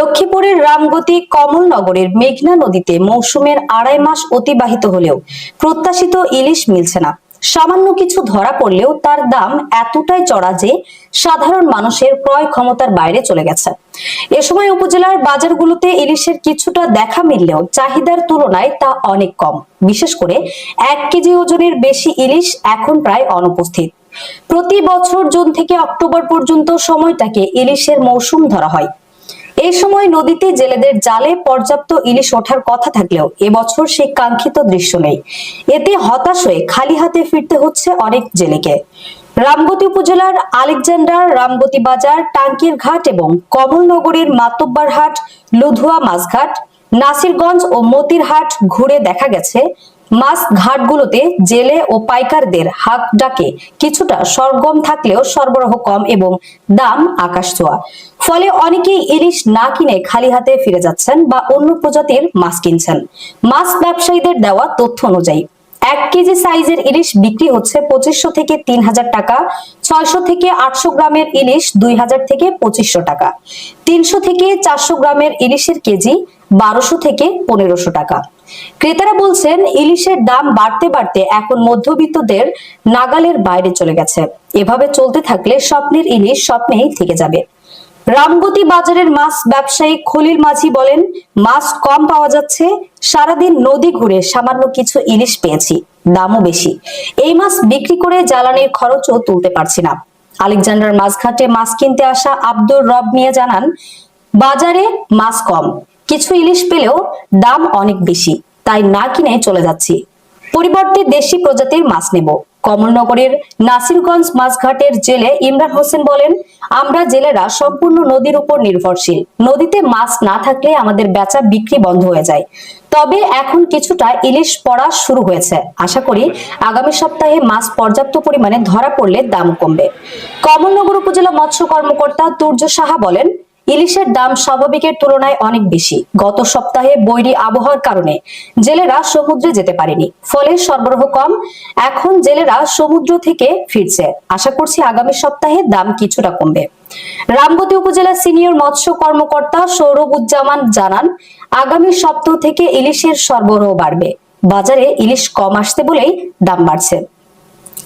লক্ষ্মীপুরের রামগতি কমলনগরের মেঘনা নদীতে মৌসুমের আড়াই মাস অতিবাহিত হলেও প্রত্যাশিত ইলিশ মিলছে না। সামান্য কিছু ধরা পড়লেও তার দাম এতটাই চড়া যে সাধারণ মানুষের ক্রয় ক্ষমতার বাইরে চলে গেছে। এ সময় উপজেলার বাজারগুলোতে ইলিশের কিছুটা দেখা মিললেও চাহিদার তুলনায় তা অনেক কম। বিশেষ করে এক কেজি ওজনের বেশি ইলিশ এখন প্রায় অনুপস্থিত। প্রতি বছর জুন থেকে অক্টোবর পর্যন্ত সময়টাকে ইলিশের মৌসুম ধরা হয়। এই সময় নদীতে জেলেদের জালে পর্যাপ্ত ইলিশ ওঠার কথা থাকলেও এবছর সেই কাঙ্ক্ষিত দৃশ্য নেই। এতে হতাশ হয়ে খালি হাতে ফিরতে হচ্ছে অনেক জেলেকে। রামগতি উপজেলার আলেকজান্ডার রামগতি বাজার, টাঙ্কির ঘাট এবং কমলনগরের মাতব্বার হাট, লুধুয়া মাছঘাট, নাসিরগঞ্জ ও মতিরহাট ঘুরে দেখা গেছে মাছ ঘাটগুলোতে জেলে ও পাইকারদের হাক ডাকে। কিছুটা সরগম থাকলেও সরবরাহ কম এবং দাম আকাশ ছোঁয়া। ফলে অনেকেই ইলিশ না কিনে খালি হাতে ফিরে যাচ্ছেন বা অন্য প্রজাতির মাছ কিনছেন। মাছ ব্যবসায়ীদের দেওয়া তথ্য অনুযায়ী, এক কেজি সাইজের ইলিশ বিক্রি হচ্ছে পঁচিশশো থেকে তিন হাজার টাকা, ছয়শো থেকে আটশো গ্রামের ইলিশ দুই হাজার থেকে পঁচিশশো টাকা, তিনশো থেকে চারশো গ্রামের ইলিশের কেজি বারোশো থেকে পনেরোশো টাকা। ক্রেতারা বলছেন, ইলিশের দাম বাড়তে বাড়তে এখন মধ্যবিত্তদের নাগালের বাইরে চলে গেছে। এভাবে চলতে থাকলে স্বপ্নের ইলিশ স্বপ্নেই থেকে যাবে। রামগতি বাজারের মাছ ব্যবসায়ী খলিল মাঝি বলেন, মাছ কম পাওয়া যাচ্ছে, সারাদিন নদী ঘুরে সামান্য কিছু ইলিশ পেয়েছি, দামও বেশি। এই মাছ বিক্রি করে জ্বালানির খরচও তুলতে পারছি না। আলেকজান্ডার মাছঘাটে মাছ কিনতে আসা আব্দুর রব মিয়া জানান, বাজারে মাছ কম। কিছু ইলিশ পেলেও দাম অনেক বেশি, তাই না কিনে চলে যাচ্ছি। পরিবর্তে দেশি প্রজাতির মাছ নেব। কমলনগরের নাসিরগঞ্জ মাছঘাটের জেলে ইমরান হোসেন বলেন, আমরা জেলেরা সম্পূর্ণ নদীর উপর নির্ভরশীল। নদীতে মাছ না থাকলে আমাদের বেচা বিক্রি বন্ধ হয়ে যায়। তবে এখন কিছুটা ইলিশ পড়া শুরু হয়েছে। আশা করি আগামী সপ্তাহে মাছ পর্যাপ্ত পরিমাণে ধরা পড়লে দাম কমবে। কমলনগর উপজেলা মৎস্য কর্মকর্তা তুর্য সাহা বলেন ইলিশের দাম স্বাভাবিকের তুলনায় অনেক বেশি। গত সপ্তাহে বৈরী আবহাওয়ার কারণে জেলেরা সমুদ্রে যেতে পারেনি। ফলে সরবরাহ কম, এখন জেলেরা সমুদ্র থেকে ফিরছে। আশা করছি আগামী সপ্তাহে দাম কিছুটা কমবে। রামগতি উপজেলা সিনিয়র মৎস্য কর্মকর্তা সৌরভুজ্জামান জানান, আগামী সপ্তাহ থেকে ইলিশের সরবরাহ বাড়বে। বাজারে ইলিশ কম আসতে বলেই দাম বাড়ছে।